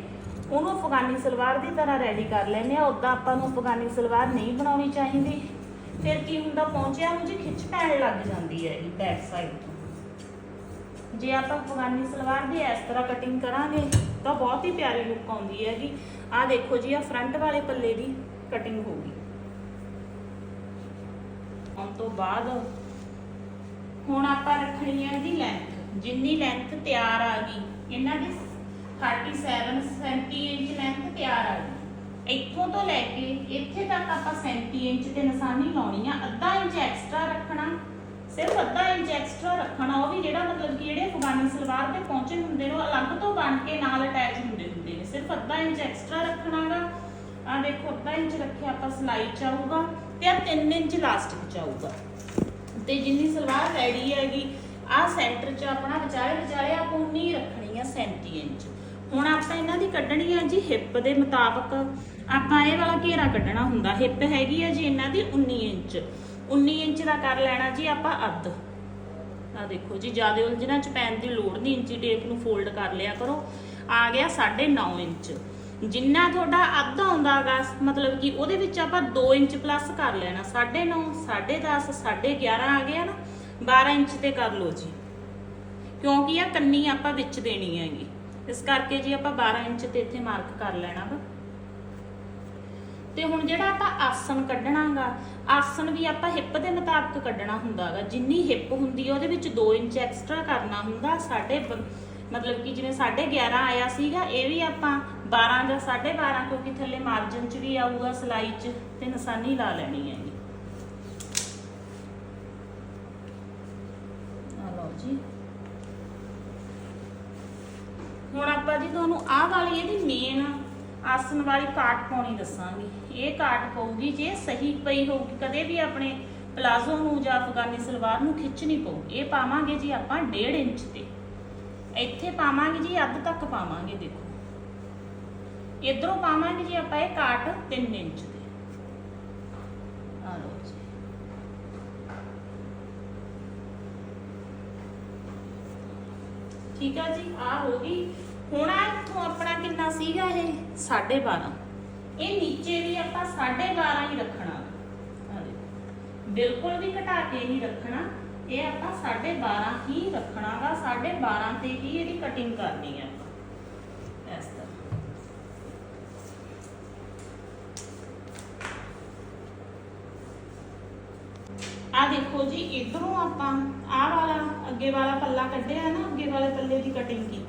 ਉਹਨੂੰ ਅਫਗਾਨੀ ਸਲਵਾਰ ਦੀ ਤਰ੍ਹਾਂ ਰੈਡੀ ਕਰ ਲੈਂਦੇ ਆ ਉਦਾਂ ਆਪਾਂ ਨੂੰ ਅਫਗਾਨੀ ਸਲਵਾਰ ਨਹੀਂ ਬਣਾਉਣੀ ਚਾਹੀਦੀ। ਫਿਰ ਕੀ ਹੁੰਦਾ, ਪੌਂਚਿਆਂ ਨੂੰ ਜੀ ਖਿੱਚ ਪੈਣ ਲੱਗ ਜਾਂਦੀ ਹੈ ਇਹ ਬੈਕ ਸਾਈਡ ਤੋਂ। ਜੇ ਆਪਾਂ ਅਫਗਾਨੀ ਸਲਵਾਰ ਦੀ ਇਸ ਤਰ੍ਹਾਂ ਕਟਿੰਗ ਕਰਾਂਗੇ, ਤਾਂ ਬਹੁਤ ਹੀ ਪਿਆਰੀ ਲੁੱਕ ਆਉਂਦੀ ਹੈਗੀ। ਆਹ ਦੇਖੋ ਜੀ ਆ ਫਰੰਟ ਵਾਲੇ ਪੱਲੇ ਦੀ ਕਟਿੰਗ ਹੋਊਗੀ ਹੁਣ ਤੋਂ ਬਾਅਦ ਹੁਣ ਆਪਾਂ ਰੱਖਣੀ ਹੈ ਦੀ ਲੈਂਥ ਜਿੰਨੀ ਲੈਂਥ ਤਿਆਰ ਆ ਗਈ, ਇਹਨਾਂ ਦੀ 37 37 ਇੰਚ ਲੈਂਥ ਤਿਆਰ ਆ ਗਈ। ਇੱਥੋਂ ਤੋਂ ਲੈ ਕੇ ਇੱਥੇ ਤੱਕ ਆਪਾਂ 37 ਇੰਚ ਤੇ ਨਿਸ਼ਾਨੀ ਲਾਉਣੀ ਆ, ਅੱਧਾ ਇੰਚ ਐਕਸਟਰਾ ਰੱਖਣਾ, ਸਿਰਫ ਅੱਧਾ ਇੰਚ ਐਕਸਟਰਾ ਰੱਖਣਾ, ਉਹ ਵੀ ਜਿਹੜਾ ਮਤਲਬ ਕਿ ਜਿਹੜੇ ਅਫਗਾਨੀ ਸਲਵਾਰ ਤੇ ਪਹੁੰਚੇ ਹੁੰਦੇ ਨੇ ਅਲੱਗ ਤੋਂ ਬਣ ਕੇ ਨਾਲ ਅਟੈਚ ਹੁੰਦੇ ਹੁੰਦੇ ਨੇ। ਸਿਰਫ ਅੱਧਾ ਇੰਚ ਐਕਸਟਰਾ ਰੱਖਣਾਗਾ। ਆ ਦੇਖੋ, ਅੱਧਾ ਇੰਚ ਰੱਖਿਆ ਆਪਾਂ ਸਲਾਈ ਚ ਆਊਗਾ ਤੇ ਆ 3 ਇੰਚ ਲਾਸਟਿਕ ਚ ਆਊਗਾ। ਤੇ ਜਿੰਨੀ ਸਲਵਾਰ ਰੈਡੀ ਹੈਗੀ ਆ ਸੈਂਟਰ ਚ ਆਪਣਾ ਵਿਚਾਲੇ ਵਿਚਾਲੇ ਆਪਾਂ ਉਨੀ ਰੱਖਣੀ ਆ 37 ਇੰਚ ਹੁਣ ਆਪਾਂ ਇਹਨਾਂ ਦੀ ਕੱਢਣੀ ਹੈ ਜੀ ਹਿੱਪ ਦੇ ਮੁਤਾਬਕ। ਆਪਾਂ ਇਹ ਵਾਲਾ ਘੇਰਾ ਕੱਢਣਾ ਹੁੰਦਾ। ਹਿੱਪ ਹੈਗੀ ਆ ਜੀ ਇਹਨਾਂ ਦੀ 19 ਇੰਚ। 19 ਇੰਚ ਦਾ ਕਰ ਲੈਣਾ ਜੀ ਆਪਾਂ ਅੱਧ। ਆ ਦੇਖੋ ਜੀ, ਜ਼ਿਆਦਾ ਉਲਝਣਾ ਚ ਪੈਣ ਦੀ ਲੋੜ ਨਹੀਂ। ਇੰਚੀ ਟੇਪ ਨੂੰ ਫੋਲਡ ਕਰ ਲਿਆ ਕਰੋ। ਆ ਗਿਆ 9.5 ਇੰਚ। ਜਿੰਨਾ ਤੁਹਾਡਾ ਅੱਧ ਆਉਂਦਾਗਾ, ਮਤਲਬ ਕਿ ਉਹਦੇ ਵਿੱਚ ਆਪਾਂ 2 ਇੰਚ ਪਲੱਸ ਕਰ ਲੈਣਾ। 9.5 10.5 11.5 ਆ ਗਿਆ ਨਾ। 12 ਇੰਚ ਤੇ ਕਰ ਲਓ ਜੀ। ਕਿਉਂਕਿ ਆ ਕੰਨੀ ਆਪਾਂ ਵਿੱਚ ਦੇਣੀ ਹੈਗੀ। ਇਸ ਕਰਕੇ ਜੀ ਆਪਾਂ 12 ਇੰਚ ਤੇ ਇੱਥੇ ਮਾਰਕ ਕਰ ਲੈਣਾ ਵਾ। ਤੇ ਹੁਣ ਜਿਹੜਾ ਆਪਾਂ ਆਸਨ ਕੱਢਣਾਗਾ ਆਸਨ ਵੀ ਆਪਾਂ ਹਿੱਪ ਦੇ ਮੁਤਾਬਕ ਕੱਢਣਾ ਹੁੰਦਾਗਾ। ਜਿੰਨੀ ਹਿੱਪ ਹੁੰਦੀ ਹੈ ਉਹਦੇ ਵਿੱਚ 2 ਇੰਚ ਐਕਸਟਰਾ ਕਰਨਾ ਹੁੰਦਾ, ਸਾਡੇ ਮਤਲਬ ਕਿ ਜਿਵੇਂ 11.5 ਆਇਆ ਸੀਗਾ, ਇਹ ਵੀ ਆਪਾਂ 12 ਜਾਂ 12.5 ਕਿਉਂਕਿ ਥੱਲੇ ਮਾਰਜਨ 'ਚ ਵੀ ਆਊਗਾ ਸਲਾਈ 'ਚ, ਤੇ ਨਿਸ਼ਾਨੀ ਲਾ ਲੈਣੀ ਹੈ ਆ ਲਓ ਜੀ। ਹੁਣ ਤੁਹਾਨੂੰ ਆਹ ਵਾਲੀ ਇਹਦੀ ਮੇਨ ਆਸਨ ਵਾਲੀ ਕਾਟ ਪਾਉਣੀ ਦੱਸਾਂਗੀ। ਇਹ ਕਾਟ ਪਊਗੀ, ਜੇ ਸਹੀ ਪਈ ਹੋਊਗੀ, ਕਦੇ ਵੀ ਆਪਣੇ ਪਲਾਜ਼ੋ ਨੂੰ ਜਾਂ ਅਫਗਾਨੀ ਸਲਵਾਰ ਨੂੰ ਖਿੱਚ ਪਊ। ਇਹ ਪਾਵਾਂਗੇ ਜੀ ਆਪਾਂ 1.5 ਇੰਚ ਤੇ। ਇੱਥੇ ਪਾਵਾਂਗੇ ਜੀ, ਅੱਧ ਤੱਕ ਪਾਵਾਂਗੇ, ਦੇਖੋ। ਇਧਰੋਂ ਪਾਵਾਂਗੇ ਜੀ ਆਪਾਂ ਇਹ ਕਾਟ 3 ਇੰਚ ਤੇ। ਆ ਲਓ ਜੀ। ਠੀਕ ਆ ਜੀ, ਆ ਹੋ ਗਈ। ਹੁਣ ਆ ਇੱਥੋਂ ਆਪਣਾ ਕਿੰਨਾ ਸੀਗਾ ਇਹ? 12.5 ਇਹ ਨੀਚੇ ਵੀ ਆਪਾਂ 12.5 ਹੀ ਰੱਖਣਾ। ਬਿਲਕੁਲ ਵੀ ਘਟਾ ਕੇ ਨਹੀਂ ਰੱਖਣਾ। ਇਹ ਆਪਾਂ 12.5 ਹੀ ਰੱਖਣਾਗਾ 12.5 ਤੇ ਹੀ ਇਹਦੀ ਕਟਿੰਗ ਕਰਨੀ ਹੈ ਇਸ ਤਰ੍ਹਾਂ। ਆ ਦੇਖੋ ਜੀ, ਇਧਰੋਂ ਆਪਾਂ ਆਹ ਵਾਲਾ ਅੱਗੇ ਵਾਲਾ ਪੱਲਾ ਕੱਢਿਆ ਨਾ, ਅੱਗੇ ਵਾਲੇ ਪੱਲੇ ਦੀ ਕਟਿੰਗ ਕੀਤੀ।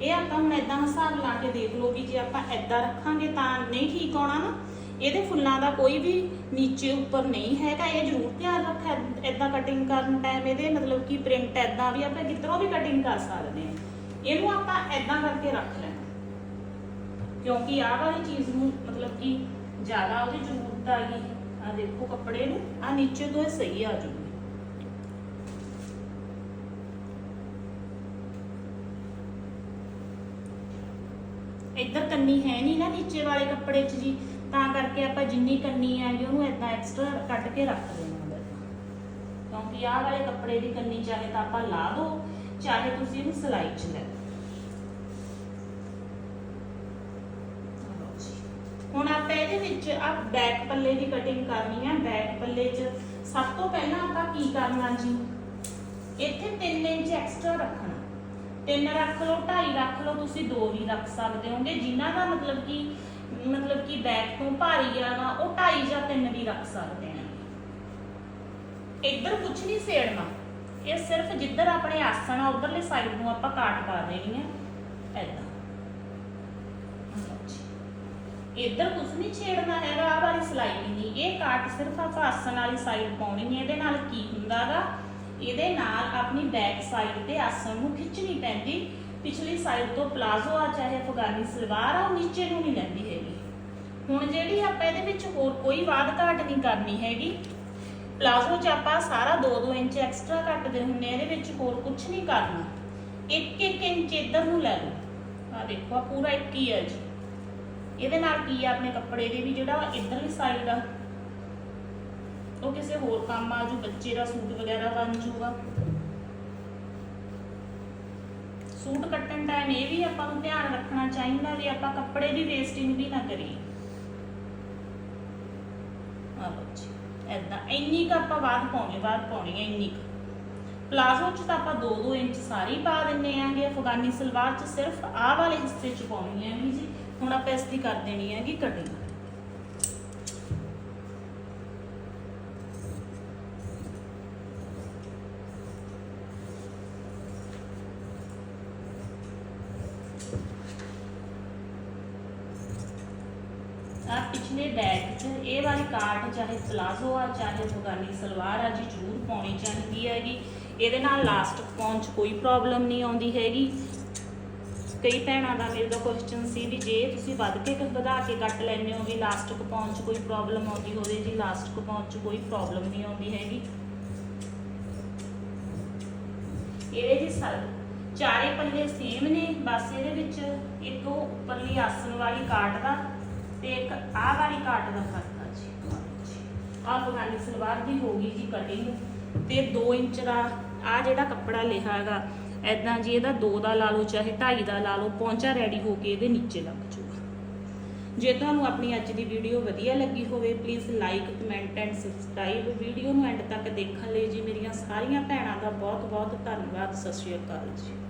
ਇਹ ਆਪਾਂ ਹੁਣ ਇਦਾਂ ਹਿਸਾਬ ਲਾ ਕੇ ਦੇਖ ਲਓ ਵੀ ਜੇ ਆਪਾਂ ਇਦਾਂ ਰੱਖਾਂਗੇ ਤਾਂ ਨਹੀਂ ਠੀਕ ਆਉਣਾ ਨਾ, ਇਹਦੇ ਫੁੱਲਾਂ ਦਾ ਕੋਈ ਵੀ ਨੀਚੇ ਉੱਪਰ ਨਹੀਂ ਹੈਗਾ, ਇਹ ਜ਼ਰੂਰ ਧਿਆਨ ਰੱਖਿਆ ਇਦਾਂ ਕਟਿੰਗ ਕਰਨ ਟਾਈਮ ਇਹਦੇ, ਮਤਲਬ ਕਿ ਪ੍ਰਿੰਟ ਇਦਾਂ ਵੀ ਆਪਾਂ ਕਿਧਰੋਂ ਵੀ ਕਟਿੰਗ ਕਰ ਸਕਦੇ ਹਾਂ। ਇਹਨੂੰ ਆਪਾਂ ਇਦਾਂ ਕਰਕੇ ਰੱਖ ਲੈਣਾ। ਕਿਉਂਕਿ ਆਹ ਵਾਲੀ ਚੀਜ਼ ਨੂੰ ਮਤਲਬ ਕਿ ਜ਼ਿਆਦਾ ਉਹਦੀ ਜ਼ਰੂਰਤ ਆ ਗਈ ਆ ਦੇਖੋ ਕੱਪੜੇ ਨੂੰ ਆ ਨੀਚੇ ਤੋਂ ਇਹ ਸਹੀ ਆ ਜੂਗੀ ਇੱਧਰ ਕੰਨੀ ਹੈ ਨਹੀਂ ਨਾ ਨੀਚੇ ਵਾਲੇ ਕੱਪੜੇ 'ਚ ਜੀ, ਤਾਂ ਕਰਕੇ ਆਪਾਂ ਜਿੰਨੀ ਕੰਨੀ ਹੈਗੀ ਉਹਨੂੰ ਇਦਾਂ ਐਕਸਟਰਾ ਕੱਟ ਕੇ ਰੱਖ ਦੇਣਾ ਉਹਦੇ ਕਿਉਂਕਿ ਆਹ ਵਾਲੇ ਕੱਪੜੇ ਦੀ ਕੰਨੀ ਚਾਹੇ ਤਾਂ ਆਪਾਂ ਲਾ ਦੋ, ਚਾਹੇ ਤੁਸੀਂ ਇਹਨੂੰ ਸਿਲਾਈ 'ਚ ਲੈ ਹੁਣ ਆਪਾਂ ਇਹਦੇ ਵਿੱਚ ਆ ਬੈਕ ਪੱਲੇ ਦੀ ਕਟਿੰਗ ਕਰਨੀ ਆ। ਬੈਕ ਪੱਲੇ 'ਚ ਸਭ ਤੋਂ ਪਹਿਲਾਂ ਆਪਾਂ ਕੀ ਕਰਨਾ ਜੀ? ਇੱਥੇ 3 ਇੰਚ ਐਕਸਟਰਾ ਰੱਖਣਾ। ਤਿੰਨ ਰੱਖ ਲਓ, ਢਾਈ ਰੱਖ ਲਓ, ਤੁਸੀਂ ਦੋ ਵੀ ਰੱਖ ਸਕਦੇ ਹੋਗੇ। ਜਿਨ੍ਹਾਂ ਦਾ ਮਤਲਬ ਕਿ ਮਤਲਬ ਕਿ ਬੈਕ ਤੋਂ ਭਾਰੀ ਆ ਨਾ ਉਹ ਢਾਈ ਜਾਂ ਤਿੰਨ ਵੀ ਰੱਖ ਸਕਦੇ ਆ ਇੱਧਰ ਕੁਝ ਨਹੀਂ ਸੇੜਨਾ। ਇਹ ਸਿਰਫ ਜਿੱਧਰ ਆਪਣੇ ਆਸਣ ਆ, ਉਧਰਲੇ ਸਾਈਡ ਨੂੰ ਆਪਾਂ ਕਾਟ ਕਰ ਦੇਣੀ ਹੈ ਐਦਾਂ ਇੱਧਰ ਕੁਝ ਨਹੀਂ ਛੇੜਨਾ ਹੈਗਾ, ਆਹ ਵਾਲੀ ਸਲਾਈ ਵੀ ਨਹੀਂ। ਇਹ ਕਾਟ ਸਿਰਫ ਆਪਾਂ ਆਸਣ ਵਾਲੀ ਸਾਈਡ ਪਾਉਣੀ ਹੈ, ਇਹਦੇ ਨਾਲ ਕੀ ਹੁੰਦਾਗਾ ਇਹਦੇ ਨਾਲ ਆਪਣੀ ਬੈਕ ਸਾਈਡ ਤੇ ਆਸਣ ਨੂੰ ਖਿੱਚਣੀ ਪੈਂਦੀ। ਪਿਛਲੀ ਸਾਈਡ ਤੋਂ ਪਲਾਜ਼ੋ ਆ ਚਾਹੇ ਅਫਗਾਨੀ ਸਲਵਾਰ ਆ, ਉਹ ਨੀਚੇ ਨੂੰ ਨਹੀਂ ਲੈਂਦੀ ਹੈਗੀ। ਹੁਣ ਜਿਹੜੀ ਆਪਾਂ ਇਹਦੇ ਵਿੱਚ ਹੋਰ ਕੋਈ ਵਾਧ ਘਾਟ ਨਹੀਂ ਕਰਨੀ ਹੈਗੀ। ਪਲਾਜ਼ੋ 'ਚ ਆਪਾਂ ਸਾਰਾ 2-2 ਇੰਚ ਐਕਸਟਰਾ ਕੱਟਦੇ ਹੁੰਨੇ ਇਹਦੇ ਵਿੱਚ ਹੋਰ ਕੁਝ ਨਹੀਂ ਕਰਨਾ। 1-1 ਇੰਚ ਇੱਧਰ ਨੂੰ ਲੈ ਲਓ। ਆ ਦੇਖੋ ਪੂਰਾ ਇੱਕ ਹੀ ਹੈ ਜੀ। ਇਹਦੇ ਨਾਲ ਕੀ ਆ, ਆਪਣੇ ਕੱਪੜੇ ਦੇ ਵੀ ਜਿਹੜਾ ਇੱਧਰਲੀ ਸਾਈਡ ਆ ਉਹ ਕਿਸੇ ਹੋਰ ਕੰਮ ਆ, ਜੂ ਬੱਚੇ ਦਾ ਸੂਟ ਵਗੈਰਾ ਬਣ ਜੂਗਾ। ਸੂਟ ਕੱਟਣ ਟਾਈਮ ਇਹ ਵੀ ਆਪਾਂ ਨੂੰ ਧਿਆਨ ਰੱਖਣਾ ਚਾਹੀਦਾ ਵੀ ਆਪਾਂ ਕੱਪੜੇ ਦੀ ਵੇਸਟਿੰਗ ਵੀ ਨਾ ਕਰੀਏ। ਆ ਬੱਚੇ ਐਦਾਂ ਇੰਨੀ ਕੁ ਆਪਾਂ ਬਾਅਦ ਪਾਉਣੀ ਬਾਅਦ ਪਾਉਣੀ ਹੈ ਇੰਨੀ ਕੁ। ਪਲਾਜ਼ੋ ਚ ਤਾਂ ਆਪਾਂ 2-2 ਇੰਚ ਸਾਰੀ ਪਾ ਦਿੰਨੇ ਆਂਗੇ, ਅਫਗਾਨੀ ਸਲਵਾਰ ਚ ਸਿਰਫ ਆਹ ਵਾਲੇ ਹਿੱਸੇ ਚ ਪਾਉਣੀ ਹੈ ਜੀ। ਹੁਣ ਆਪਾਂ ਇਸ ਦੀ ਕਰ ਦੇਣੀ ਹੈਗੀ ਕਟਿੰਗ ਆ ਪਿਛਲੇ ਬੈਕ 'ਚ ਇਹ ਵਾਲੀ ਕਾਟ ਚਾਹੇ ਪਲਾਜ਼ੋ ਆ, ਚਾਹੇ ਅਫਗਾਨੀ ਸਲਵਾਰ ਆ ਜੀ, ਜ਼ਰੂਰ ਪਾਉਣੀ ਚਾਹੀਦੀ ਹੈਗੀ। ਇਹਦੇ ਨਾਲ ਲਾਸਟ ਪਾਉਣ 'ਚ ਕੋਈ ਪ੍ਰੋਬਲਮ ਨਹੀਂ ਆਉਂਦੀ ਹੈਗੀ। ਕਈ ਭੈਣਾਂ ਦਾ ਮੇਰੇ ਦਾ ਕੁਐਸਚਨ ਸੀ ਵੀ ਜੇ ਤੁਸੀਂ ਵੱਧ ਕੇ ਵਧਾ ਕੇ ਕੱਟ ਲੈਂਦੇ ਹੋ ਵੀ ਲਾਸਟਿਕ ਪਾਉਣ 'ਚ ਕੋਈ ਪ੍ਰੋਬਲਮ ਆਉਂਦੀ ਹੋਵੇ ਜੀ ਲਾਸਟਿਕ ਪਾਉਣ 'ਚ ਕੋਈ ਪ੍ਰੋਬਲਮ ਨਹੀਂ ਆਉਂਦੀ ਹੈਗੀ। ਇਹਦੇ ਜੀ ਸਲ ਚਾਰੇ ਪੱਲੇ ਸੇਮ ਨੇ, ਬਸ ਇਹਦੇ ਵਿੱਚ ਇੱਕ ਉਹ ਉੱਪਰਲੀ ਆਸਣ ਵਾਲੀ ਕਾਟ ਦਾ ਤੇ ਇੱਕ ਆਹ ਵਾਲੀ ਕਾਟ ਦਾ ਫ਼ਰਕ ਅਫਗਾਨੀ ਸਲਵਾਰ ਦੀ ਹੋ ਗਈ ਜੀ ਕਟਿੰਗ ਤੇ 2 ਇੰਚ ਦਾ ਆ ਜਿਹੜਾ ਕੱਪੜਾ ਲਿਆ ਹੈਗਾ ਐਦਾਂ ਜੀ ਇਹਦਾ 2 ਦਾ ਲਾ ਲਓ, ਚਾਹੇ 2.5 ਦਾ ਲਾ ਲਓ, ਪੌਂਚਾ ਰੈਡੀ ਹੋ ਕੇ ਇਹਦੇ ਨੀਚੇ ਲੱਗ ਜਾਊਗਾ। ਜੇ ਤੁਹਾਨੂੰ ਆਪਣੀ ਅੱਜ ਦੀ ਵੀਡੀਓ ਵਧੀਆ ਲੱਗੀ ਹੋਵੇ please like comment and subscribe video ਨੂੰ ਐਂਡ ਤੱਕ ਦੇਖਣ ਲਈ ਜੀ ਮੇਰੀਆਂ ਸਾਰੀਆਂ ਭੈਣਾਂ ਦਾ ਬਹੁਤ ਬਹੁਤ ਧੰਨਵਾਦ। ਸਤਿ ਸ਼੍ਰੀ ਅਕਾਲ ਜੀ।